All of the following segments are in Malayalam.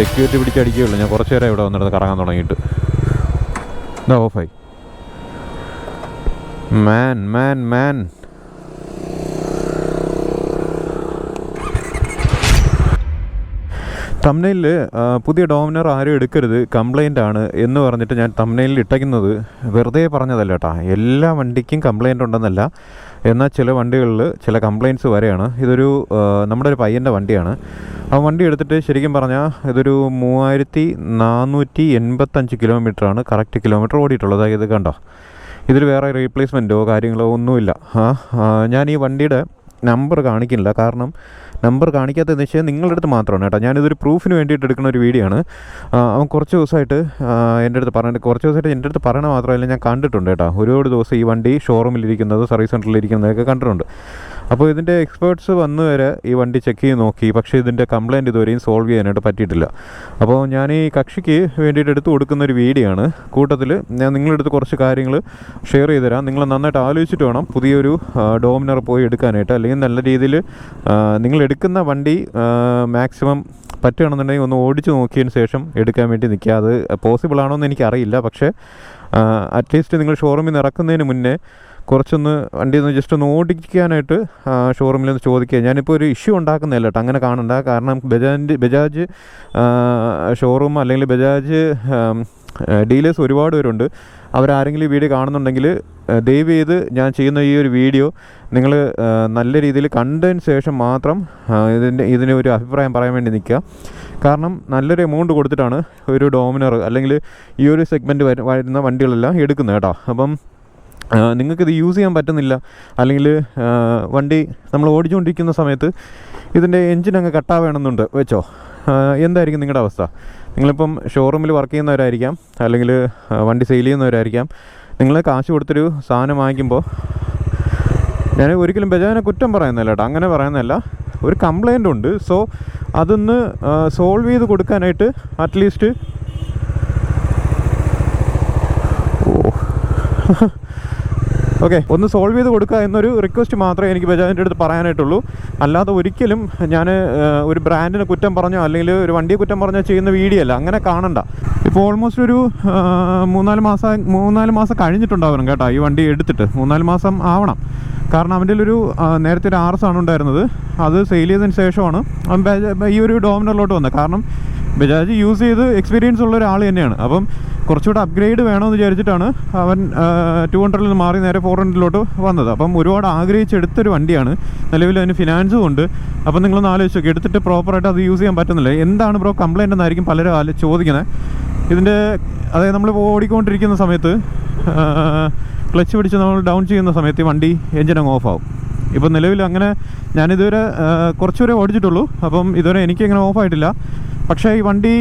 സെക്യൂരിറ്റി പിടിച്ചടിക്കുകയുള്ളൂ. ഞാൻ കുറച്ച് നേരം ഇവിടെ വന്നിട്ട് കറങ്ങാൻ തുടങ്ങിയിട്ട്. ഇതാ ഓഫായി. മാൻ മാൻ മാൻ തമ്നയിലിൽ പുതിയ ഡോമിനർ ആരും എടുക്കരുത് കംപ്ലൈന്റ് ആണ് എന്ന് പറഞ്ഞിട്ട് ഞാൻ തമ്നയിലിൽ ഇട്ടയ്ക്കുന്നത് വെറുതെ പറഞ്ഞതല്ല കേട്ടോ. എല്ലാ വണ്ടിക്കും കംപ്ലൈന്റ് ഉണ്ടെന്നല്ല. എന്നാൽ ചില വണ്ടികളിൽ ചില കംപ്ലയിന്റ്സ് വരെയാണ്. ഇതൊരു നമ്മുടെ ഒരു പയ്യന്റെ വണ്ടിയാണ്. ആ വണ്ടി എടുത്തിട്ട് ശരിക്കും പറഞ്ഞാൽ ഇതൊരു മൂവായിരത്തി നാനൂറ്റി എൺപത്തഞ്ച് കിലോമീറ്ററാണ് കറക്റ്റ് കിലോമീറ്റർ ഓടിയിട്ടുള്ളത്. ഇത് കണ്ടോ? ഇതിൽ വേറെ റീപ്ലേസ്മെന്റോ കാര്യങ്ങളോ ഒന്നുമില്ല. ഞാൻ ഈ വണ്ടിയുടെ നമ്പർ കാണിക്കുന്നില്ല. കാരണം നമ്പർ കാണിക്കാത്ത വെച്ചാൽ നിങ്ങളുടെ അടുത്ത് മാത്രമാണ് കേട്ടോ. ഞാനിതൊരു പ്രൂഫിന് വേണ്ടിയിട്ട് എടുക്കുന്ന ഒരു വീഡിയോ ആണ്. അവൻ കുറച്ച് ദിവസമായിട്ട് എന്റെ അടുത്ത് പറഞ്ഞിട്ട് കുറച്ച് ദിവസമായിട്ട് എന്റെ അടുത്ത് പറയണ മാത്രമല്ല ഞാൻ കണ്ടിട്ടുണ്ട് കേട്ടോ. ഒരുപാട് ദിവസം ഈ വണ്ടി ഷോറൂമിലിരിക്കുന്നത് സർവീസ് സെന്ററിലിരിക്കുന്നതൊക്കെ കണ്ടിട്ടുണ്ട്. അപ്പോൾ ഇതിന്റെ എക്സ്പേർട്സ് വന്ന് വരെ ഈ വണ്ടി ചെക്ക് ചെയ്ത് നോക്കി. പക്ഷേ ഇതിന്റെ കംപ്ലയിന്റ് ഇതുവരെയും സോൾവ് ചെയ്യാനായിട്ട് പറ്റിയിട്ടില്ല. അപ്പോൾ ഞാൻ ഈ കക്ഷിക്ക് വേണ്ടിയിട്ട് എടുത്ത് കൊടുക്കുന്ന ഒരു വീഡിയോ ആണ് കൂട്ടത്തിൽ ഞാൻ നിങ്ങളെടുത്ത് കുറച്ച് കാര്യങ്ങൾ ഷെയർ ചെയ്ത് തരാം നിങ്ങൾ നന്നായിട്ട് ആലോചിച്ചിട്ട് വേണം പുതിയൊരു ഡോമിനർ പോയി എടുക്കാനായിട്ട്. അല്ലെങ്കിൽ നല്ല രീതിയിൽ നിങ്ങൾ എടുക്കുന്ന വണ്ടി മാക്സിമം പറ്റുകയാണെന്നുണ്ടെങ്കിൽ ഒന്ന് ഓടിച്ചു നോക്കിയതിന് ശേഷം എടുക്കാൻ വേണ്ടി നിൽക്കുക. അത് പോസിബിൾ ആണോ എന്ന് എനിക്കറിയില്ല. പക്ഷേ അറ്റ്ലീസ്റ്റ് നിങ്ങൾ ഷോറൂമിൽ നിന്ന് ഇറക്കുന്നതിന് മുന്നേ കുറച്ചൊന്ന് വണ്ടി ഒന്ന് ജസ്റ്റ് ഒന്ന് ഓടിക്കാനായിട്ട് ഷോറൂമിൽ ഒന്ന് ചോദിക്കുക ഞാനിപ്പോൾ ഒരു ഇഷ്യൂ ഉണ്ടാക്കുന്നില്ല കേട്ടോ അങ്ങനെ കാണണ്ട. കാരണം ബജാജിന്റെ ബജാജ് ഷോറൂം അല്ലെങ്കിൽ ബജാജ് ഡീലേഴ്സ് ഒരുപാട് പേരുണ്ട്. അവരാരെങ്കിലും ഈ വീഡിയോ കാണുന്നുണ്ടെങ്കിൽ ദയവ് ചെയ്ത് ഞാൻ ചെയ്യുന്ന ഈ ഒരു വീഡിയോ നിങ്ങൾ നല്ല രീതിയിൽ കണ്ടതിന് ശേഷം മാത്രം ഇതിന്റെ ഇതിന് ഒരു അഭിപ്രായം പറയാൻ വേണ്ടി നിൽക്കുക. കാരണം നല്ലൊരു എമൗണ്ട് കൊടുത്തിട്ടാണ് ഒരു ഡോമിനർ അല്ലെങ്കിൽ ഈ ഒരു സെഗ്മെന്റ് വരുന്ന വണ്ടികളെല്ലാം എടുക്കുന്നത് കേട്ടോ. അപ്പം നിങ്ങൾക്കിത് യൂസ് ചെയ്യാൻ പറ്റുന്നില്ല. അല്ലെങ്കിൽ വണ്ടി നമ്മൾ ഓടിച്ചുകൊണ്ടിരിക്കുന്ന സമയത്ത് ഇതിന്റെ എൻജിൻ അങ്ങ് കട്ടാവേണമെന്നുണ്ട് വെച്ചോ? എന്തായിരിക്കും നിങ്ങളുടെ അവസ്ഥ? നിങ്ങളിപ്പം ഷോറൂമിൽ വർക്ക് ചെയ്യുന്നവരായിരിക്കാം. അല്ലെങ്കിൽ വണ്ടി സെയിൽ ചെയ്യുന്നവരായിരിക്കാം. നിങ്ങൾ കാശ് കൊടുത്തൊരു സാധനം വാങ്ങിക്കുമ്പോൾ ഞാൻ ഒരിക്കലും ബജാജിനെ കുറ്റം പറയുന്നില്ല കേട്ടോ. അങ്ങനെ പറയുന്നതല്ല ഒരു കംപ്ലൈന്റ് ഉണ്ട്. സോ അതൊന്ന് സോൾവ് ചെയ്ത് കൊടുക്കാനായിട്ട് അറ്റ്ലീസ്റ്റ് ഓക്കെ ഒന്ന് സോൾവ് ചെയ്ത് കൊടുക്കുക എന്നൊരു റിക്വസ്റ്റ് മാത്രമേ എനിക്ക് ബജാജിന്റെ അടുത്ത് പറയാനായിട്ടുള്ളൂ. അല്ലാതെ ഒരിക്കലും ഞാൻ ഒരു ബ്രാൻഡിനെ കുറ്റം പറഞ്ഞോ അല്ലെങ്കിൽ ഒരു വണ്ടിയെ കുറ്റം പറഞ്ഞോ ചെയ്യുന്ന വീഡിയോ അല്ല. അങ്ങനെ കാണണ്ട. ഇപ്പോൾ ഓൾമോസ്റ്റ് ഒരു മൂന്നാൽ മാസം മൂന്നാൽ മാസം കഴിഞ്ഞിട്ടുണ്ടാവണം കേട്ടോ ഈ വണ്ടി എടുത്തിട്ട്. മൂന്നാൽ മാസം ആവണം. കാരണം അവന്റെ ഒരു നേരത്തെ ഒരു ആർ എസ് ആണ് ഉണ്ടായിരുന്നത്. അത് സെയിൽ ചെയ്തതിന് ശേഷമാണ്. ഈ ഒരു ഡോമിനറിലോട്ട് വന്നത്. കാരണം ബജാജ് യൂസ് ചെയ്ത് എക്സ്പീരിയൻസ് ഉള്ള ഒരാൾ തന്നെയാണ്. അപ്പം കുറച്ചുകൂടെ അപ്ഗ്രേഡ് വേണമെന്ന് വിചാരിച്ചിട്ടാണ് അവൻ ടു ഹൺഡ്രഡിൽ നിന്ന് മാറി നേരെ ഫോർ ഹൺഡ്രഡിലോട്ട് വന്നത്. അപ്പം ഒരുപാട് ആഗ്രഹിച്ചെടുത്തൊരു വണ്ടിയാണ്. നിലവിൽ അതിന് ഫിനാൻസും ഉണ്ട്. അപ്പം നിങ്ങളൊന്ന് ആലോചിച്ചു എടുത്തിട്ട് പ്രോപ്പറായിട്ട് അത് യൂസ് ചെയ്യാൻ പറ്റുന്നില്ല. എന്താണ് ബ്രോ കംപ്ലൈന്റ് എന്നായിരിക്കും പലരും ചോദിക്കുന്നത് ഇതിന്റെ അതായത് നമ്മൾ ഓടിക്കൊണ്ടിരിക്കുന്ന സമയത്ത് ക്ലച്ച് പിടിച്ച് നമ്മൾ ഡൗൺ ചെയ്യുന്ന സമയത്ത് വണ്ടി എഞ്ചിൻ അങ്ങ് ഓഫ് ആവും. ഇപ്പം നിലവിൽ അങ്ങനെ ഞാനിതുവരെ കുറച്ചുവരെ ഓടിച്ചിട്ടുള്ളൂ. അപ്പം ഇതുവരെ എനിക്കങ്ങനെ ഓഫായിട്ടില്ല പക്ഷേ ഈ വണ്ടി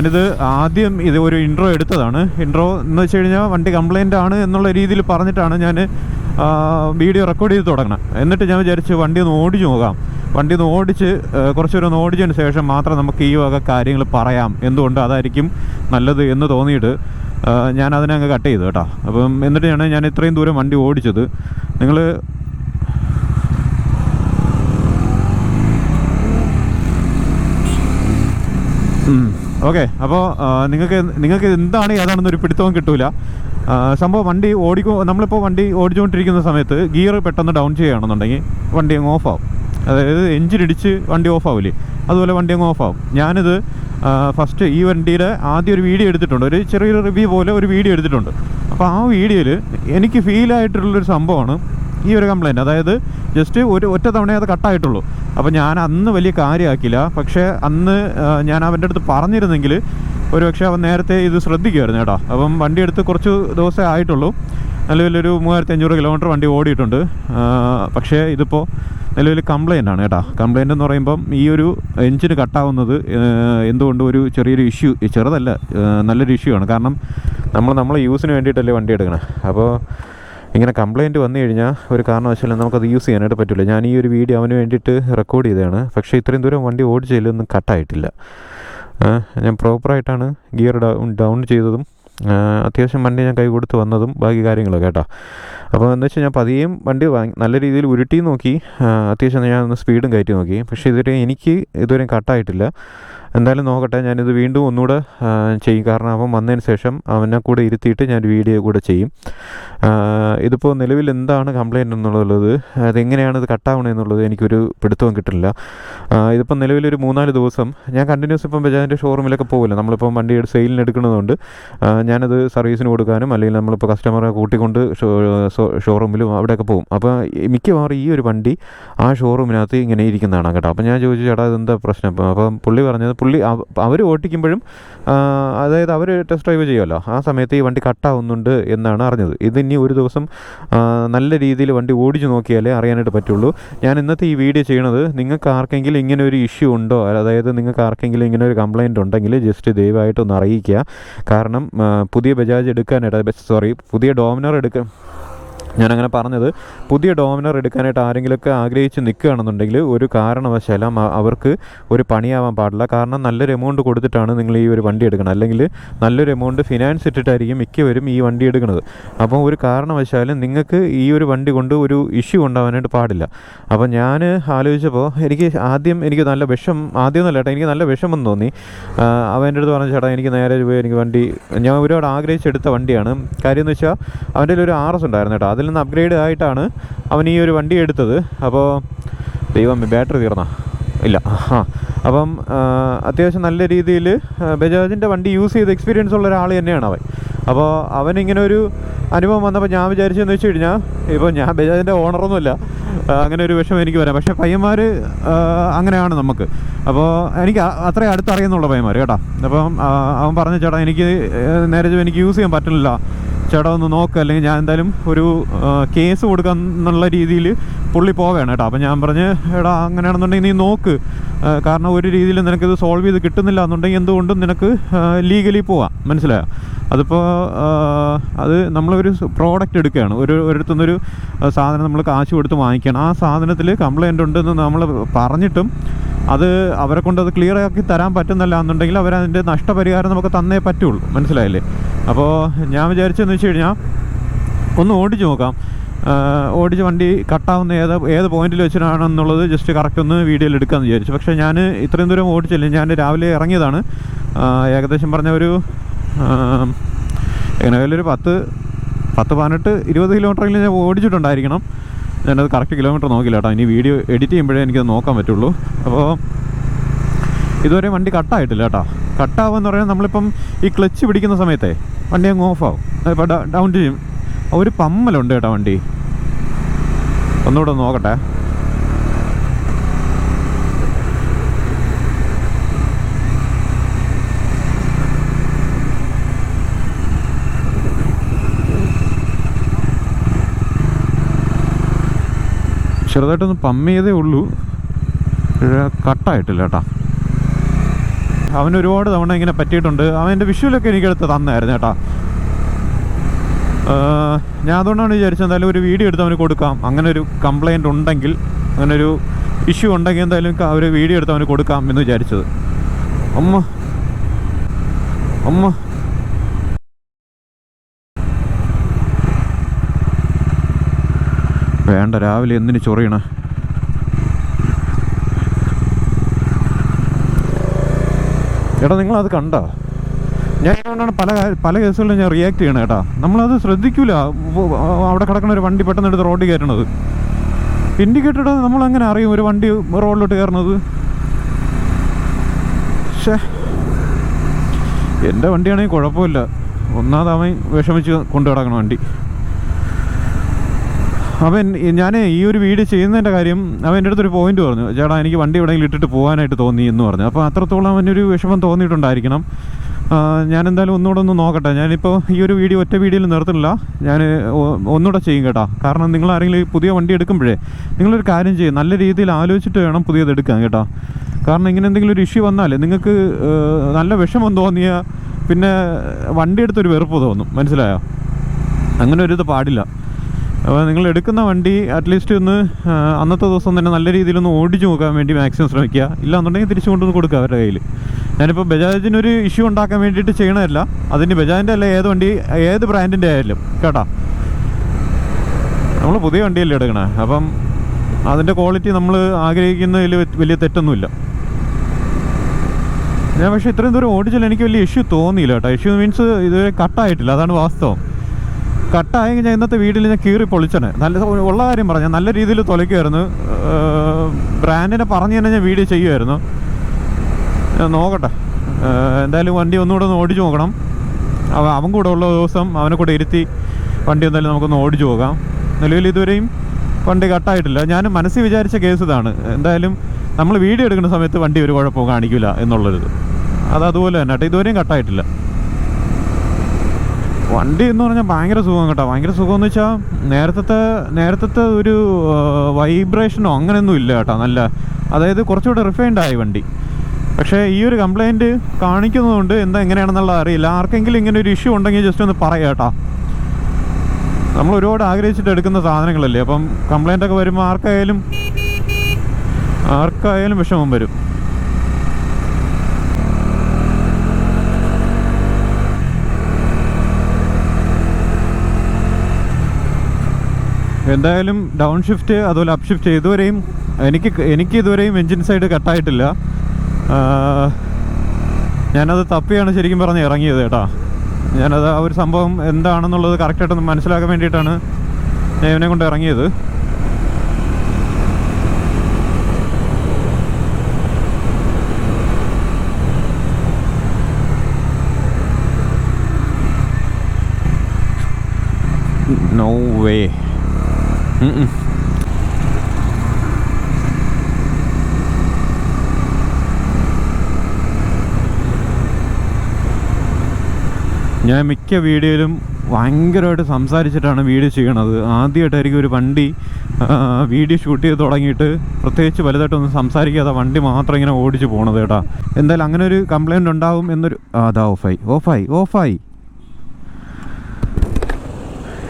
ഞാനിത് ആദ്യം ഇത് ഒരു ഇൻട്രോ എടുത്തതാണ്. ഇൻട്രോ എന്ന് വെച്ച് കഴിഞ്ഞാൽ വണ്ടി കംപ്ലൈന്റ് ആണ് എന്നുള്ള രീതിയിൽ പറഞ്ഞിട്ടാണ് ഞാൻ വീഡിയോ റെക്കോർഡ് ചെയ്ത് തുടങ്ങണം എന്നിട്ട് ഞാൻ വിചാരിച്ച് വണ്ടി ഒന്ന് ഓടിച്ച് നോക്കാം. വണ്ടി ഒന്ന് ഓടിച്ച് കുറച്ചൊരു ഓടിച്ചതിന് ശേഷം മാത്രം നമുക്ക് ഈ വക കാര്യങ്ങൾ പറയാം. എന്തുകൊണ്ട് അതായിരിക്കും നല്ലത് എന്ന് തോന്നിയിട്ട് ഞാൻ അതിനെ അങ്ങ് കട്ട് ചെയ്തു കേട്ടോ. അപ്പം എന്നിട്ടാണ് ഞാൻ ഇത്രയും ദൂരം വണ്ടി ഓടിച്ചത്. നിങ്ങൾ ഓക്കെ അപ്പോൾ നിങ്ങൾക്ക് നിങ്ങൾക്ക് എന്താണ് ഏതാണെന്നൊരു പിടുത്തവും കിട്ടൂല. സംഭവം വണ്ടി ഓടിക്കോ നമ്മളിപ്പോൾ വണ്ടി ഓടിച്ചുകൊണ്ടിരിക്കുന്ന സമയത്ത് ഗിയർ പെട്ടെന്ന് ഡൗൺ ചെയ്യുകയാണെന്നുണ്ടെങ്കിൽ വണ്ടി അങ്ങ് ഓഫ് ആവും. അതായത് എഞ്ചിൻ ഇടിച്ച് വണ്ടി ഓഫ് ആവില്ലേ? അതുപോലെ വണ്ടി അങ്ങ് ഓഫ് ആവും. ഞാനിത് ഫസ്റ്റ് ഈ വണ്ടിയുടെ ആദ്യം ഒരു വീഡിയോ എടുത്തിട്ടുണ്ട്. ഒരു ചെറിയൊരു റിവ്യൂ പോലെ ഒരു വീഡിയോ എടുത്തിട്ടുണ്ട്. അപ്പോൾ ആ വീഡിയോയിൽ എനിക്ക് ഫീലായിട്ടുള്ളൊരു സംഭവമാണ് ഈ ഒരു കംപ്ലയിന്റ് അതായത് ജസ്റ്റ് ഒരു ഒറ്റ തവണയേ അത് കട്ടായിട്ടുള്ളൂ. അപ്പോൾ ഞാൻ അന്ന് വലിയ കാര്യമാക്കില്ല പക്ഷേ അന്ന് ഞാൻ അവന്റെ അടുത്ത് പറഞ്ഞിരുന്നെങ്കിൽ ഒരു പക്ഷേ അവൻ നേരത്തെ ഇത് ശ്രദ്ധിക്കുമായിരുന്നു കേട്ടോ. അപ്പം വണ്ടി എടുത്ത് കുറച്ച് ദിവസമേ ആയിട്ടുള്ളൂ. നിലവിലൊരു മൂവായിരത്തി അഞ്ഞൂറ് കിലോമീറ്റർ വണ്ടി ഓടിയിട്ടുണ്ട്. പക്ഷേ ഇതിപ്പോൾ നിലവിൽ കംപ്ലയിന്റ് ആണ് കേട്ടോ. കംപ്ലയിന്റ് എന്ന് പറയുമ്പം ഈ ഒരു എഞ്ചിന് കട്ടാവുന്നത് എന്തുകൊണ്ട് ഒരു ചെറിയൊരു ഇഷ്യൂ ചെറുതല്ല നല്ലൊരു ഇഷ്യൂ ആണ്. കാരണം നമ്മൾ നമ്മളെ യൂസിന് വേണ്ടിയിട്ടല്ലേ വണ്ടി എടുക്കണേ. അപ്പോൾ ഇങ്ങനെ കംപ്ലയിന്റ് വന്നു കഴിഞ്ഞാൽ ഒരു കാരണവശാലും നമുക്കത് യൂസ് ചെയ്യാനായിട്ട് പറ്റില്ല ഞാൻ ഈ ഒരു വീഡിയോ അവന് വേണ്ടിയിട്ട് റെക്കോർഡ് ചെയ്തതാണ്. പക്ഷേ ഇത്രയും ദൂരം വണ്ടി ഓടിച്ചതിലൊന്നും കട്ടായിട്ടില്ല ഞാൻ പ്രോപ്പറായിട്ടാണ് ഗിയർ ഡൗൺ ഡൗൺ ചെയ്തതും അത്യാവശ്യം വണ്ടി ഞാൻ കൈ കൊടുത്ത് വന്നതും ബാക്കി കാര്യങ്ങളൊക്കെ കേട്ടോ. അപ്പോൾ എന്ന് വെച്ചാൽ ഞാൻ പതിയെയും വണ്ടി വാങ്ങി നല്ല രീതിയിൽ ഉരുട്ടി നോക്കി അത്യാവശ്യം ഞാൻ ഒന്ന് സ്പീഡും കയറ്റി നോക്കി. പക്ഷേ ഇതുവരെ എനിക്ക് ഇതുവരെയും കട്ടായിട്ടില്ല. എന്തായാലും നോക്കട്ടെ ഞാനിത് വീണ്ടും ഒന്നുകൂടെ ചെയ്യും. കാരണം അവൻ വന്നതിന് ശേഷം അവനെ കൂടെ ഇരുത്തിയിട്ട് ഞാൻ വീഡിയോ കൂടെ ചെയ്യും. ഇതിപ്പോൾ നിലവിൽ എന്താണ് കംപ്ലയിന്റ് എന്നുള്ളത് അതെങ്ങനെയാണ് ഇത് കട്ടാവണത് എന്നുള്ളത് എനിക്കൊരു പിടുത്തവും കിട്ടില്ല ഇതിപ്പോൾ ഇതിപ്പം നിലവിലൊരു മൂന്നാൽ ദിവസം ഞാൻ കണ്ടിന്യൂസ് ഇപ്പം ബജാജിന്റെ ഷോറൂമിലൊക്കെ പോകില്ല നമ്മളിപ്പം വണ്ടി സെയിലിന് എടുക്കുന്നതുകൊണ്ട് ഞാനത് സർവീസിന് കൊടുക്കാനും അല്ലെങ്കിൽ നമ്മളിപ്പോൾ കസ്റ്റമറെ കൂട്ടിക്കൊണ്ട് ഷോറൂമിലും അവിടെയൊക്കെ പോകും. അപ്പോൾ മിക്കവാറും ഈ ഒരു വണ്ടി ആ ഷോറൂമിനകത്ത് ഇങ്ങനെ ഇരിക്കുന്നതാണ് കേട്ടോ. അപ്പോൾ ഞാൻ ചോദിച്ചു ചേട്ടാ ഇതെന്താ പ്രശ്നം? അപ്പം പുള്ളി പറഞ്ഞത് പുള്ളി അവർ ഓട്ടിക്കുമ്പോഴും അതായത് അവർ ടെസ്റ്റ് ഡ്രൈവ് ചെയ്യുമല്ലോ. ആ സമയത്ത് ഈ വണ്ടി കട്ടാവുന്നുണ്ട് എന്നാണ് അറിഞ്ഞത്. ഇത് ഇനി ഒരു ദിവസം നല്ല രീതിയിൽ വണ്ടി ഓടിച്ചു നോക്കിയാലേ അറിയാനായിട്ട് പറ്റുള്ളൂ. ഞാൻ ഇന്നത്തെ ഈ വീഡിയോ ചെയ്യണത് നിങ്ങൾക്ക് ആർക്കെങ്കിലും ഇങ്ങനെ ഒരു ഇഷ്യൂ ഉണ്ടോ? അതായത് നിങ്ങൾക്ക് ആർക്കെങ്കിലും ഇങ്ങനെ ഒരു കംപ്ലയിന്റ് ഉണ്ടെങ്കിൽ ജസ്റ്റ് ദയവായിട്ടൊന്ന് അറിയിക്കുക. കാരണം പുതിയ ബജാജ് എടുക്കാനായിട്ട് സോറി പുതിയ ഡോമിനർ എടുക്കാൻ ഞാനങ്ങനെ പറഞ്ഞത് പുതിയ ഡോമിനർ എടുക്കാനായിട്ട് ആരെങ്കിലുമൊക്കെ ആഗ്രഹിച്ച് നിൽക്കുകയാണെന്നുണ്ടെങ്കിൽ ഒരു കാരണവശാലും അവർക്ക് ഒരു പണിയാവാൻ പാടില്ല. കാരണം നല്ലൊരു എമൗണ്ട് കൊടുത്തിട്ടാണ് നിങ്ങൾ ഈ ഒരു വണ്ടി എടുക്കണം അല്ലെങ്കിൽ നല്ലൊരു എമൗണ്ട് ഫിനാൻസ് ഇട്ടിട്ടായിരിക്കും മിക്കവരും ഈ വണ്ടി എടുക്കുന്നത്. അപ്പോൾ ഒരു കാരണവശാലും നിങ്ങൾക്ക് ഈ ഒരു വണ്ടി കൊണ്ട് ഒരു ഇഷ്യൂ ഉണ്ടാവാനായിട്ട് പാടില്ല. അപ്പോൾ ഞാൻ ആലോചിച്ചപ്പോൾ എനിക്ക് ആദ്യം എനിക്ക് നല്ല വിഷം ആദ്യം നല്ല ചേട്ടാ എനിക്ക് നല്ല വിഷമം തോന്നി. അവന്റെ അടുത്ത് പറഞ്ഞു ചേട്ടാ എനിക്ക് നേരെ പോയി എനിക്ക് വണ്ടി ഞാൻ ഒരുപാട് ആഗ്രഹിച്ചെടുത്ത വണ്ടിയാണ്. കാര്യം എന്ന് വെച്ചാൽ അവന്റെ ഒരു ആർ എസ് ഉണ്ടായിരുന്നു കേട്ടോ. അതിൽ നിന്ന് അപ്ഗ്രേഡ് ആയിട്ടാണ് അവൻ ഈ ഒരു വണ്ടി എടുത്തത്. അപ്പോൾ ദൈവം ബാറ്ററി തീർന്ന? ഇല്ല. ആ. അപ്പം അത്യാവശ്യം നല്ല രീതിയിൽ ബജാജിന്റെ വണ്ടി യൂസ് ചെയ്ത് എക്സ്പീരിയൻസ് ഉള്ള ഒരാൾ തന്നെയാണ് അവൻ. അപ്പോൾ അവനിങ്ങനെ ഒരു അനുഭവം വന്നപ്പോൾ ഞാൻ വിചാരിച്ചതെന്ന് വെച്ച് കഴിഞ്ഞാൽ ഇപ്പോൾ ഞാൻ ബജാജിന്റെ ഓണറൊന്നുമല്ല അങ്ങനെ ഒരു വിഷമം എനിക്ക് വരാം. പക്ഷേ പയ്യന്മാർ അങ്ങനെയാണ് നമുക്ക്. അപ്പോൾ എനിക്ക് അത്രയും അടുത്തറിയുന്നുള്ള പയ്യന്മാർ കേട്ടോ? അപ്പം അവൻ പറഞ്ഞ ചേട്ടാ എനിക്ക് നേരെ എനിക്ക് യൂസ് ചെയ്യാൻ പറ്റുന്നില്ല ചേട്ടാ ഒന്ന് നോക്ക് അല്ലെങ്കിൽ ഞാൻ എന്തായാലും ഒരു കേസ് കൊടുക്കാം എന്നുള്ള രീതിയിൽ പുള്ളി പോവുകയാണ് കേട്ടോ. അപ്പം ഞാൻ പറഞ്ഞ് എടാ അങ്ങനെയാണെന്നുണ്ടെങ്കിൽ നീ നോക്ക്. കാരണം ഒരു രീതിയിൽ നിനക്കിത് സോൾവ് ചെയ്ത് കിട്ടുന്നില്ല എന്നുണ്ടെങ്കിൽ എന്തുകൊണ്ടും നിനക്ക് ലീഗലി പോവാം. മനസ്സിലായോ? അതിപ്പോൾ അത് നമ്മളൊരു പ്രോഡക്റ്റ് എടുക്കുകയാണ്. ഒരു ഒരിടത്തുനിന്നൊരു സാധനം നമ്മൾ കാശ് കൊടുത്ത് വാങ്ങിക്കുകയാണ്. ആ സാധനത്തിൽ കംപ്ലൈന്റ് ഉണ്ടെന്ന് നമ്മൾ പറഞ്ഞിട്ടും അത് അവരെ കൊണ്ട് അത് ക്ലിയർ ആക്കി തരാൻ പറ്റുന്നില്ല എന്നുണ്ടെങ്കിൽ അവരതിന്റെ നഷ്ടപരിഹാരം നമുക്ക് തന്നേ പറ്റുള്ളൂ. മനസ്സിലായില്ലേ? അപ്പോൾ ഞാൻ വിചാരിച്ചതെന്ന് വെച്ച് കഴിഞ്ഞാൽ ഒന്ന് ഓടിച്ച് നോക്കാം. ഓടിച്ച് വണ്ടി കട്ടാവുന്ന ഏത് ഏത് പോയിന്റിൽ വെച്ചിട്ടാണെന്നുള്ളത് ജസ്റ്റ് കറക്റ്റ് ഒന്ന് വീഡിയോയിൽ എടുക്കാമെന്ന് വിചാരിച്ചു. പക്ഷേ ഞാൻ ഇത്രയും ദൂരം ഓടിച്ചില്ല. ഞാൻ രാവിലെ ഇറങ്ങിയതാണ്. ഏകദേശം പറഞ്ഞ ഒരു എങ്ങനെയായാലും ഒരു പത്ത് പത്ത് പതിനെട്ട് ഇരുപത് കിലോമീറ്ററെങ്കിലും ഞാൻ ഓടിച്ചിട്ടുണ്ടായിരിക്കണം. ഞാനത് കറക്റ്റ് കിലോമീറ്റർ നോക്കില്ല കേട്ടോ. ഇനി വീഡിയോ എഡിറ്റ് ചെയ്യുമ്പോഴേ എനിക്കത് നോക്കാൻ പറ്റുള്ളൂ. അപ്പോൾ ഇതുവരെ വണ്ടി കട്ടായിട്ടില്ല കേട്ടോ. കട്ടാവുമെന്ന് പറഞ്ഞാൽ നമ്മളിപ്പം ഈ ക്ലച്ച് പിടിക്കുന്ന സമയത്തെ വണ്ടി അങ്ങ് ഓഫാവും ഇപ്പോൾ ഡൗൺ ചെയ്യും. ഒരു പമ്മലുണ്ട് കേട്ടോ വണ്ടി. ഒന്നുകൂടെ ഒന്ന് നോക്കട്ടെ. ചെറുതായിട്ടൊന്ന് പമ്മിയതേ ഉള്ളൂ. കട്ടായിട്ടില്ല കേട്ടോ. അവൻ ഒരുപാട് തവണ ഇങ്ങനെ പറ്റിയിട്ടുണ്ട്. അവന്റെ വിഷുവിലൊക്കെ എനിക്കെടുത്ത് തന്നായിരുന്നു കേട്ടോ. ഞാൻ അതുകൊണ്ടാണ് വിചാരിച്ചത് എന്തായാലും ഒരു വീഡിയോ എടുത്ത് അവന് കൊടുക്കാം. അങ്ങനെ ഒരു കംപ്ലൈന്റ് ഉണ്ടെങ്കിൽ അങ്ങനെ ഒരു ഇഷ്യൂ ഉണ്ടെങ്കിൽ എന്തായാലും അവർ വീഡിയോ എടുത്ത് അവന് കൊടുക്കാം എന്ന് വിചാരിച്ചത്. അമ്മ അമ്മ. വേണ്ട രാവിലെ എന്തിന് ചൊറിയണ? എടാ നിങ്ങളത് കണ്ടോ? ഞാൻ അതുകൊണ്ടാണ് പല പല കേസുകളിലും ഞാൻ റിയാക്ട് ചെയ്യണം കേട്ടാ നമ്മളത് ശ്രദ്ധിക്കൂല. അവിടെ കിടക്കുന്ന ഒരു വണ്ടി പെട്ടെന്ന് എടുത്ത് റോഡിൽ കയറ്റണത്. ഇൻഡിക്കേറ്റർ നമ്മൾ അങ്ങനെ അറിയും ഒരു വണ്ടി റോഡിലോട്ട് കയറണത്? പക്ഷേ എന്റെ വണ്ടിയാണെങ്കിൽ കുഴപ്പമില്ല. ഒന്നാമത് അവൻ വിഷമിച്ച് കൊണ്ടു കിടക്കണം വണ്ടി. അവൻ ഞാൻ ഈ ഒരു വീട് ചെയ്യുന്നതിന്റെ കാര്യം അവൻ എന്റെ അടുത്തൊരു പോയിന്റ് പറഞ്ഞു. ചേട്ടാ എനിക്ക് വണ്ടി എവിടെയെങ്കിലും ഇട്ടിട്ട് പോകാനായിട്ട് തോന്നി എന്ന് പറഞ്ഞു. അപ്പോൾ അത്രത്തോളം അവനൊരു വിഷമം തോന്നിയിട്ടുണ്ടായിരിക്കണം. ഞാൻ എന്തായാലും ഒന്നുകൂടെ ഒന്ന് നോക്കട്ടെ. ഞാനിപ്പോൾ ഈ ഒരു വീഡിയോ ഒറ്റ വീഡിയോയിൽ നിർത്തുന്നില്ല. ഞാൻ ഒന്നുകൂടെ ചെയ്യും കേട്ടോ. കാരണം നിങ്ങൾ ആരെങ്കിലും പുതിയ വണ്ടി എടുക്കുമ്പോഴേ നിങ്ങളൊരു കാര്യം ചെയ്യും. നല്ല രീതിയിൽ ആലോചിച്ചിട്ട് വേണം പുതിയത് എടുക്കാൻ കേട്ടോ. കാരണം ഇങ്ങനെ എന്തെങ്കിലും ഒരു ഇഷ്യൂ വന്നാൽ നിങ്ങൾക്ക് നല്ല വിഷമം തോന്നിയ പിന്നെ വണ്ടി എടുത്തൊരു വെറുപ്പ് തോന്നും. മനസ്സിലായോ? അങ്ങനെ ഒരു പാടില്ല. അപ്പോൾ നിങ്ങൾ എടുക്കുന്ന വണ്ടി അറ്റ്ലീസ്റ്റ് ഒന്ന് അന്നത്തെ ദിവസം തന്നെ നല്ല രീതിയിലൊന്ന് ഓടിച്ചു നോക്കാൻ വേണ്ടി മാക്സിമം ശ്രമിക്കുക. ഇല്ലാന്നുണ്ടെങ്കിൽ തിരിച്ചു കൊണ്ടുവന്ന് കൊടുക്കുക അവരുടെ കയ്യിൽ ഞാനിപ്പോൾ ബജാജിനൊരു ഇഷ്യൂ ഉണ്ടാക്കാൻ വേണ്ടിയിട്ട് ചെയ്യണതല്ല. അതിന് ബജാജിന്റെ അല്ല ഏത് വണ്ടി ഏത് ബ്രാൻഡിന്റെ ആയാലും. കേട്ടോ? നമ്മൾ പുതിയ വണ്ടിയല്ലേ എടുക്കണേ. അപ്പം അതിന്റെ ക്വാളിറ്റി നമ്മൾ ആഗ്രഹിക്കുന്നതിൽ വലിയ തെറ്റൊന്നുമില്ല. ഞാൻ പക്ഷേ ഇത്രയും ദൂരം ഓടിച്ചാൽ എനിക്ക് വലിയ ഇഷ്യൂ തോന്നിയില്ല കേട്ടോ. ഇഷ്യൂ മീൻസ് ഇതുവരെ കട്ടായിട്ടില്ല. അതാണ് വാസ്തവം. കട്ടായെങ്കിൽ ഞാൻ ഇന്നത്തെ വീട്ടിൽ ഞാൻ കീറി പൊളിച്ചനെ. നല്ല ഉള്ള കാര്യം പറഞ്ഞാൽ നല്ല രീതിയിൽ തുലയ്ക്കുമായിരുന്നു ബ്രാൻഡിനെ പറഞ്ഞു തന്നെ ഞാൻ വീഡിയോ ചെയ്യുമായിരുന്നു നോക്കട്ടെ. എന്തായാലും വണ്ടി ഒന്നുകൂടെ ഒന്ന് ഓടിച്ചു നോക്കണം. അവ അവൻ കൂടെ ഉള്ള ദിവസം അവനെ കൂടെ ഇരുത്തി വണ്ടി എന്തായാലും നമുക്കൊന്ന് ഓടിച്ചു നോക്കാം നിലവിൽ ഇതുവരെയും വണ്ടി കട്ടായിട്ടില്ല. ഞാൻ മനസ്സിൽ വിചാരിച്ച കേസ് ഇതാണ്. എന്തായാലും നമ്മൾ വീഡിയോ എടുക്കുന്ന സമയത്ത് വണ്ടി ഒരു കുഴപ്പവും കാണിക്കില്ല എന്നുള്ളൊരിത്. അത് അതുപോലെ തന്നെ കേട്ടോ. ഇതുവരെയും കട്ടായിട്ടില്ല. വണ്ടി എന്ന് പറഞ്ഞാൽ ഭയങ്കര സുഖം കേട്ടോ. ഭയങ്കര സുഖം എന്ന് വെച്ചാൽ നേരത്തെ നേരത്തെ ഒരു വൈബ്രേഷനോ അങ്ങനെയൊന്നും ഇല്ല കേട്ടോ. നല്ല അതായത് കുറച്ചുകൂടെ റിഫൈൻഡ് ആയി വണ്ടി. പക്ഷേ ഈ ഒരു കംപ്ലൈന്റ് കാണിക്കുന്നതുകൊണ്ട് എന്താ എങ്ങനെയാണെന്നുള്ളത് അറിയില്ല. ആർക്കെങ്കിലും ഇങ്ങനെ ഒരു ഇഷ്യൂ ഉണ്ടെങ്കിൽ ജസ്റ്റ് ഒന്ന് പറയാം കേട്ടോ. നമ്മൾ ഒരുപാട് ആഗ്രഹിച്ചിട്ട് എടുക്കുന്ന സാധനങ്ങളല്ലേ? അപ്പം കംപ്ലൈന്റ് ഒക്കെ വരുമ്പോൾ ആർക്കായാലും ആർക്കായാലും വിഷമം വരും. എന്തായാലും ഡൗൺ ഷിഫ്റ്റ് അതുപോലെ അപ്പ് ഷിഫ്റ്റ് ഇതുവരെയും എനിക്ക് എനിക്ക് ഇതുവരെയും എൻജിൻ സൈഡ് കട്ടായിട്ടില്ല ഞാനത് തപ്പിയാണ് ശരിക്കും പറഞ്ഞ് ഇറങ്ങിയത് കേട്ടോ. ഞാനത് ആ ഒരു സംഭവം എന്താണെന്നുള്ളത് കറക്റ്റായിട്ടൊന്ന് മനസ്സിലാക്കാൻ വേണ്ടിയിട്ടാണ് ഞാൻ ഇവനെ കൊണ്ട് ഇറങ്ങിയത്. നോ വേ ഞാൻ മിക്ക വീഡിയോയിലും ഭയങ്കരമായിട്ട് സംസാരിച്ചിട്ടാണ് വീഡിയോ ചെയ്യണത്. ആദ്യമായിട്ടായിരിക്കും ഒരു വണ്ടി വീഡിയോ ഷൂട്ട് ചെയ്ത് തുടങ്ങിയിട്ട് പ്രത്യേകിച്ച് വലുതായിട്ടൊന്നും സംസാരിക്കാതെ വണ്ടി മാത്രം ഇങ്ങനെ ഓടിച്ച് പോണത് കേട്ടാ. എന്തായാലും അങ്ങനെ ഒരു കംപ്ലൈന്റ് ഉണ്ടാവും എന്നൊരു അതാ ഓഫായി ഓഫായി ഓഫായി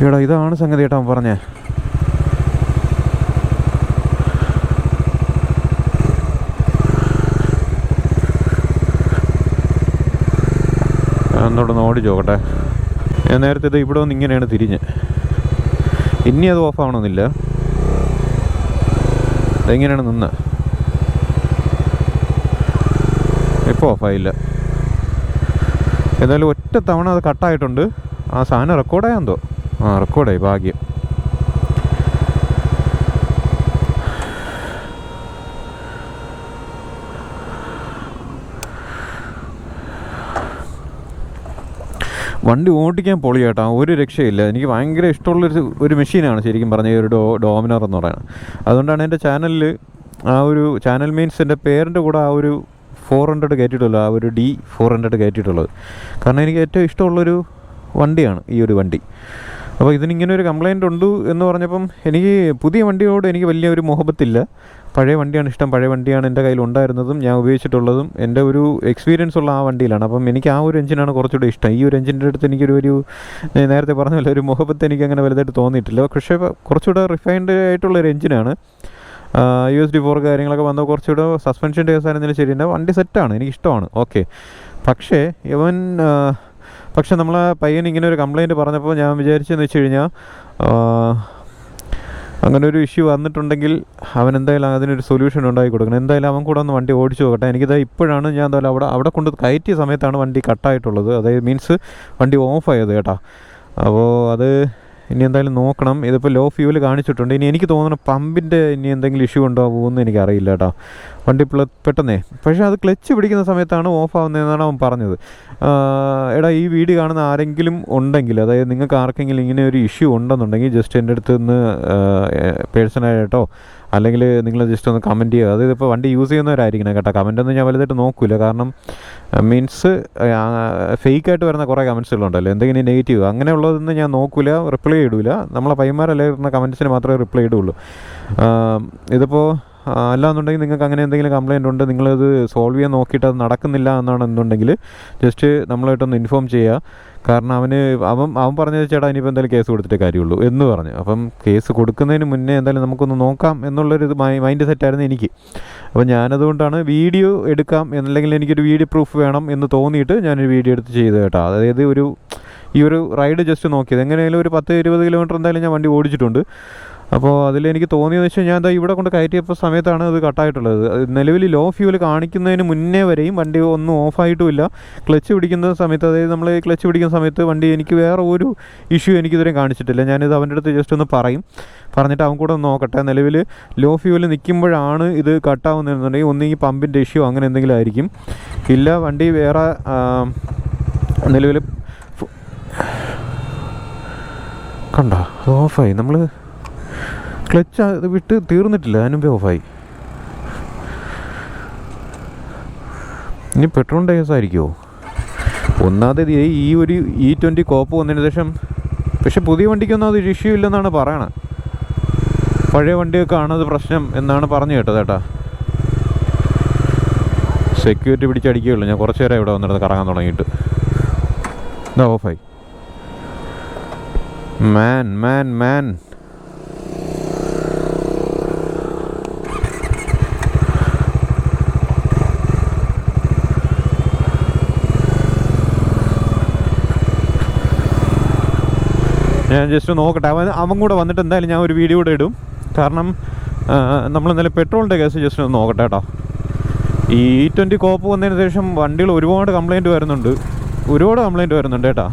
എടാ ഇതാണ് സംഗതി കേട്ടോ പറഞ്ഞേ. എന്നോട് ഒന്ന് ഓടിച്ച് നോക്കട്ടെ ഞാൻ നേരത്തെ ഇത് ഇവിടെ ഒന്ന് ഇങ്ങനെയാണ് തിരിഞ്ഞ്. ഇനി അത് ഓഫ് ആവണമെന്നില്ല. അതെങ്ങനെയാണ് നിന്ന്. ഇപ്പോൾ ഓഫായില്ല എന്തായാലും ഒറ്റ തവണ അത് കട്ടായിട്ടുണ്ട് ആ സാധനം റെക്കോർഡായാന്തോ ആ റെക്കോർഡായി ഭാഗ്യം. വണ്ടി ഓടിക്കാൻ പൊളി കേട്ടോ. ഒരു രക്ഷയില്ല. എനിക്ക് ഭയങ്കര ഇഷ്ടമുള്ളൊരു ഒരു മെഷീനാണ് ശരിക്കും പറഞ്ഞ ഒരു ഡോ ഡോമിനർ എന്ന് പറയുന്നത്. അതുകൊണ്ടാണ് എന്റെ ചാനലിൽ ആ ഒരു ചാനൽ മീൻസ് എന്റെ പേരിന്റെ കൂടെ ആ ഒരു ഫോർ ഹൺഡ്രഡ് കയറ്റിയിട്ടുള്ളത് ആ ഒരു ഡി ഫോർ ഹൺഡ്രഡ് കയറ്റിയിട്ടുള്ളത്. കാരണം എനിക്ക് ഏറ്റവും ഇഷ്ടമുള്ളൊരു വണ്ടിയാണ് ഈ ഒരു വണ്ടി. അപ്പോൾ ഇതിനിങ്ങനെ ഒരു കംപ്ലയിന്റ് ഉണ്ട് എന്ന് പറഞ്ഞപ്പം എനിക്ക് പുതിയ വണ്ടിയോട് എനിക്ക് വലിയ ഒരു മുഹബത്തില്ല. പഴയ വണ്ടിയാണ് ഇഷ്ടം. പഴയ വണ്ടിയാണ് എന്റെ കയ്യിൽ ഉണ്ടായിരുന്നതും ഞാൻ ഉപയോഗിച്ചിട്ടുള്ളതും. എന്റെ ഒരു എക്സ്പീരിയൻസ് ഉള്ള ആ വണ്ടിയിലാണ്. അപ്പം എനിക്ക് ആ ഒരു എഞ്ചിനാണ് കുറച്ചുകൂടി ഇഷ്ടം. ഈ ഒരു എഞ്ചിന്റെ അടുത്ത് എനിക്കൊരു ഒരു നേരത്തെ പറഞ്ഞ പോലെ ഒരു മുഹബത്ത് എനിക്ക് അങ്ങനെ വലുതായിട്ട് തോന്നിയിട്ടില്ല. പക്ഷേ കുറച്ചുകൂടെ റിഫൈൻഡ് ആയിട്ടുള്ള ഒരു എഞ്ചിനാണ് യു എസ് ഡി ഫോർ കാര്യങ്ങളൊക്കെ വന്ന കുറച്ചുകൂടെ സസ്പെൻഷന്റെ കേസായിരുന്നാലും ശരി എന്റെ വണ്ടി സെറ്റാണ് എനിക്ക് ഇഷ്ടമാണ്. ഓക്കെ പക്ഷേ ഇവൻ പക്ഷേ നമ്മൾ പയ്യൻ ഇങ്ങനെ ഒരു കംപ്ലയിന്റ് പറഞ്ഞപ്പോൾ ഞാൻ വിചാരിച്ചെന്ന് വെച്ച് കഴിഞ്ഞാൽ അങ്ങനെ ഒരു ഇഷ്യൂ വന്നിട്ടുണ്ടെങ്കിൽ അവൻ എന്തായാലും അതിനൊരു സൊല്യൂഷൻ ഉണ്ടാക്കി കൊടുക്കണം. എന്തായാലും അവൻ കൂടെ ഒന്ന് വണ്ടി ഓടിച്ചു നോക്കട്ടെ എനിക്കിത് ഇപ്പോഴാണ് ഞാൻ എന്തായാലും അവിടെ അവിടെ കൊണ്ട് കയറ്റിയ സമയത്താണ് വണ്ടി കട്ടായിട്ടുള്ളത് അതായത് മീൻസ് വണ്ടി ഓഫ് ആയത് കേട്ടോ. അപ്പോൾ അത് ഇനി എന്തായാലും നോക്കണം. ഇതിപ്പോൾ ലോ ഫ്യൂവൽ കാണിച്ചിട്ടുണ്ട്. ഇനി എനിക്ക് തോന്നുന്നു പമ്പിന്റെ ഇനി എന്തെങ്കിലും ഇഷ്യൂ ഉണ്ടാവുമോ എന്ന് എനിക്കറിയില്ല കേട്ടോ വണ്ടി പെട്ടെന്നേ. പക്ഷേ അത് ക്ലച്ച് പിടിക്കുന്ന സമയത്താണ് ഓഫ് ആവുന്നതെന്നാണ് അവൻ പറഞ്ഞത്. എടാ ഈ വീഡിയോ കാണുന്ന ആരെങ്കിലും ഉണ്ടെങ്കിൽ അതായത് നിങ്ങൾക്ക് ആർക്കെങ്കിലും ഇങ്ങനെ ഒരു ഇഷ്യൂ ഉണ്ടെന്നുണ്ടെങ്കിൽ ജസ്റ്റ് എന്റെ അടുത്ത് നിന്ന് പേഴ്സണലായിട്ടോ അല്ലെങ്കിൽ നിങ്ങൾ ജസ്റ്റ് ഒന്ന് കമന്റ് ചെയ്യുക. അതായത് ഇപ്പോൾ വണ്ടി യൂസ് ചെയ്യുന്നവരായിരിക്കണം കേട്ടോ. കമന്റ് ഒന്നും ഞാൻ വലുതായിട്ട് നോക്കില്ല കാരണം മീൻസ് ഫേക്കായിട്ട് വരുന്ന കുറേ കമൻസുകളുണ്ടല്ലോ എന്തെങ്കിലും നെഗറ്റീവ് അങ്ങനെയുള്ളതൊന്നും ഞാൻ നോക്കില്ല റിപ്ലൈ ഇടില്ല നമ്മളെ പയ്യന്മാരല്ലേ വരുന്ന കമൻസിന് മാത്രമേ റിപ്ലൈ ഇടുള്ളൂ. ആ, ഇതിപ്പോൾ അല്ലാന്നുണ്ടെങ്കിൽ നിങ്ങൾക്ക് അങ്ങനെ എന്തെങ്കിലും കംപ്ലയിന്റ് ഉണ്ട് നിങ്ങളത് സോൾവ് ചെയ്യാൻ നോക്കിയിട്ട് അത് നടക്കുന്നില്ല എന്നാണ് എന്നുണ്ടെങ്കിൽ ജസ്റ്റ് നമ്മളായിട്ടൊന്ന് ഇൻഫോം ചെയ്യുക. കാരണം അവന് അവൻ അവൻ പറഞ്ഞത് ചേട്ടാ ഇനിയിപ്പോൾ എന്തായാലും കേസ് കൊടുത്തിട്ട് കാര്യമുള്ളൂ എന്ന് പറഞ്ഞു. അപ്പം കേസ് കൊടുക്കുന്നതിന് മുന്നേ എന്തായാലും നമുക്കൊന്ന് നോക്കാം എന്നുള്ളൊരു ഇത് മൈൻഡ് സെറ്റായിരുന്നു എനിക്ക്. അപ്പോൾ ഞാനതുകൊണ്ടാണ് വീഡിയോ എടുക്കാം എന്നല്ലെങ്കിൽ എനിക്കൊരു വീഡിയോ പ്രൂഫ് വേണം എന്ന് തോന്നിയിട്ട് ഞാനൊരു വീഡിയോ എടുത്ത് ചെയ്ത് കേട്ടോ. അതായത് ഒരു ഈ ഒരു റൈഡ് ജസ്റ്റ് നോക്കിയത്. എങ്ങനെയെങ്കിലും ഒരു പത്ത് ഇരുപത് കിലോമീറ്റർ എന്തായാലും ഞാൻ വണ്ടി ഓടിച്ചിട്ടുണ്ട്. അപ്പോൾ അതിലെനിക്ക് തോന്നിയെന്ന് വെച്ചാൽ ഞാൻ എന്താ ഇവിടെ കൊണ്ട് കയറ്റിയപ്പോൾ സമയത്താണ് അത് കട്ടായിട്ടുള്ളത്. നിലവിൽ ലോ ഫ്യൂൽ കാണിക്കുന്നതിന് മുന്നേ വരെയും വണ്ടി ഒന്നും ഓഫായിട്ടുമില്ല. ക്ലച്ച് പിടിക്കുന്ന സമയത്ത് അതായത് നമ്മൾ ക്ലച്ച് പിടിക്കുന്ന സമയത്ത് വണ്ടി എനിക്ക് വേറെ ഒരു ഇഷ്യൂ എനിക്കിതുവരെ കാണിച്ചിട്ടില്ല. ഞാനിത് അവന്റെ അടുത്ത് ജസ്റ്റ് ഒന്ന് പറയും. പറഞ്ഞിട്ട് അവൻ കൂടെ ഒന്ന് നോക്കട്ടെ. നിലവിൽ ലോ ഫ്യൂൽ നിൽക്കുമ്പോഴാണ് ഇത് കട്ടാവുന്നതെന്നുണ്ടെങ്കിൽ ഈ പമ്പിന്റെ ഇഷ്യൂ അങ്ങനെ എന്തെങ്കിലും ആയിരിക്കും. ഇല്ല വണ്ടി വേറെ നിലവിൽ കണ്ടോ? ഓഫായി. നമ്മൾ ക്ലച്ച് വിട്ട് തീർന്നിട്ടില്ല അതിനും മുമ്പേ ഓഫായി ഇനി പെട്രോൾ പെട്രോളിന്റെ ആയിരിക്കുമോ ഒന്നാമത് ഈ ഒരു ഇ ട്വന്റി കോപ്പ് വന്നതിന് ശേഷം പക്ഷെ പുതിയ വണ്ടിക്കൊന്നും അത് ഇഷ്യൂ ഇല്ലെന്നാണ് പറയണത് പഴയ വണ്ടിയൊക്കെ ആണത് പ്രശ്നം എന്നാണ് പറഞ്ഞു കേട്ടത് കേട്ടാ. സെക്യൂരിറ്റി പിടിച്ചടിക്കുകയുള്ളൂ. ഞാൻ കുറച്ച് നേരം ഇവിടെ വന്നിരുന്ന് കറങ്ങാൻ തുടങ്ങിയിട്ട്. ഇതാ ഓഫായി മാൻ മാൻ മാൻ ഞാൻ ജസ്റ്റ് നോക്കട്ടെ. അവൻ അവൻ കൂടെ വന്നിട്ട് എന്തായാലും ഞാൻ ഒരു വീഡിയോ കൂടെ ഇടും. കാരണം നമ്മൾ ഇന്നലെ പെട്രോളിന്റെ കേസ് ജസ്റ്റ് ഒന്ന് നോക്കട്ടെ കേട്ടോ. ഈ ട്വന്റി കോപ്പ് വന്നതിന് ശേഷം വണ്ടികൾ ഒരുപാട് കംപ്ലൈന്റ് വരുന്നുണ്ട്. ഒരുപാട് കംപ്ലൈന്റ് വരുന്നുണ്ട് കേട്ടോ.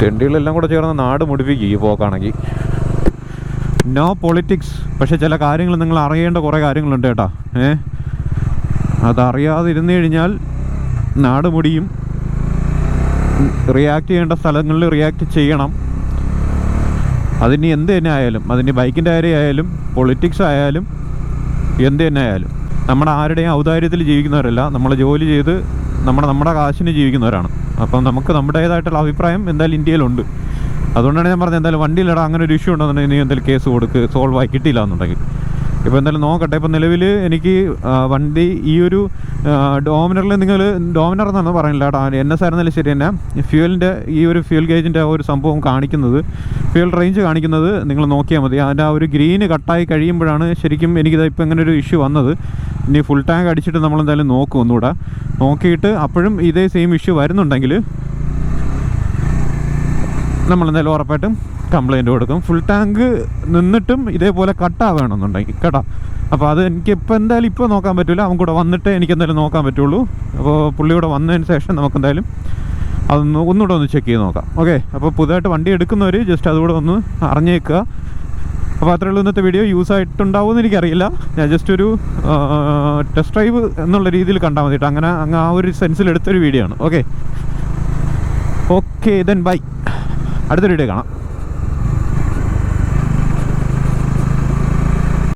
തെണ്ടികളെല്ലാം കൂടെ ചേർന്ന് നാട് മുടിപ്പിക്കും ഈ പോക്കാണെങ്കിൽ നോ പൊളിറ്റിക്സ് പക്ഷേ ചില കാര്യങ്ങൾ നിങ്ങൾ അറിയേണ്ട കുറേ കാര്യങ്ങളുണ്ട് കേട്ടോ. ഏ? അതറിയാതിരുന്നു കഴിഞ്ഞാൽ നാട് മുടിയും റിയാക്ട് ചെയ്യേണ്ട സ്ഥലങ്ങളിൽ റിയാക്ട് ചെയ്യണം. അതിന് എന്ത് തന്നെ ആയാലും അതിന് ബൈക്കിന്റെ കാര്യമായാലും പൊളിറ്റിക്സ് ആയാലും എന്ത് തന്നെ ആയാലും. നമ്മുടെ ആരുടെയും ഔദാര്യത്തിൽ ജീവിക്കുന്നവരല്ല നമ്മൾ ജോലി ചെയ്ത് നമ്മുടെ നമ്മുടെ കാശിന് ജീവിക്കുന്നവരാണ്. അപ്പം നമുക്ക് നമ്മുടേതായിട്ടുള്ള അഭിപ്രായം എന്തായാലും ഇന്ത്യയിലുണ്ട്. അതുകൊണ്ടാണ് ഞാൻ പറഞ്ഞത് എന്തായാലും വണ്ടിയിലിടാം അങ്ങനെ ഒരു ഇഷ്യൂ ഉണ്ടെന്നുണ്ടെങ്കിൽ നീ എന്തായാലും കേസ് കൊടുക്ക് സോൾവ് ആയി കിട്ടിയില്ല എന്നുണ്ടെങ്കിൽ. ഇപ്പോൾ എന്തായാലും നോക്കട്ടെ. ഇപ്പോൾ നിലവിൽ എനിക്ക് വണ്ടി ഈ ഒരു ഡോമിനറിൽ നിങ്ങൾ ഡോമിനർ എന്നാണ് പറയുന്നില്ല കേട്ടോ. എൻ എസ് ആയിരുന്നാലും ശരി തന്നെ ഫ്യൂവലിന്റെ ഈ ഒരു ഫ്യൂൽ ഗേജിന്റെ ആ ഒരു സംഭവം കാണിക്കുന്നത് ഫ്യൂൽ റേഞ്ച് കാണിക്കുന്നത് നിങ്ങൾ നോക്കിയാൽ മതി. അതിന്റെ ആ ഒരു ഗ്രീന് കട്ടായി കഴിയുമ്പോഴാണ് ശരിക്കും എനിക്കിത് ഇപ്പോൾ ഇങ്ങനെ ഒരു ഇഷ്യൂ വന്നത്. ഇനി ഫുൾ ടാങ്ക് അടിച്ചിട്ട് നമ്മൾ എന്തായാലും നോക്കും ഒന്നുകൂടെ. നോക്കിയിട്ട് അപ്പോഴും ഇതേ സെയിം ഇഷ്യൂ വരുന്നുണ്ടെങ്കിൽ നമ്മളെന്തായാലും ഉറപ്പായിട്ടും കംപ്ലൈന്റ് കൊടുക്കും. ഫുൾ ടാങ്ക് നിന്നിട്ടും ഇതേപോലെ കട്ടാവണമെന്നുണ്ടെങ്കിൽ കേട്ടോ. അപ്പോൾ അത് എനിക്ക് ഇപ്പോൾ എന്തായാലും ഇപ്പോൾ നോക്കാൻ പറ്റില്ല അവൻ കൂടെ വന്നിട്ട് എനിക്ക് എന്തായാലും നോക്കാൻ പറ്റുള്ളൂ. അപ്പോൾ പുള്ളി കൂടെ വന്നതിന് ശേഷം നമുക്ക് എന്തായാലും അതൊന്ന് ഒന്നുകൂടെ ഒന്ന് ചെക്ക് ചെയ്ത് നോക്കാം. ഓക്കെ അപ്പോൾ പുതുതായിട്ട് വണ്ടി എടുക്കുന്നവർ ജസ്റ്റ് അതുകൂടെ ഒന്ന് അറിഞ്ഞേക്കുക. അപ്പോൾ അത്രേ ഉള്ളൂ ഇന്നത്തെ വീഡിയോ യൂസ് ആയിട്ടുണ്ടാവുമെന്ന് എനിക്കറിയില്ല. ഞാൻ ജസ്റ്റ് ഒരു ടെസ്റ്റ് ഡ്രൈവ് എന്നുള്ള രീതിയിൽ കണ്ടാൽ മതിയിട്ട് അങ്ങനെ അങ്ങ് ആ ഒരു സെൻസിൽ എടുത്തൊരു വീഡിയോ ആണ്. ഓക്കെ ഓക്കെ ദെൻ ബൈ അടുത്ത വീഡിയോ കാണാം.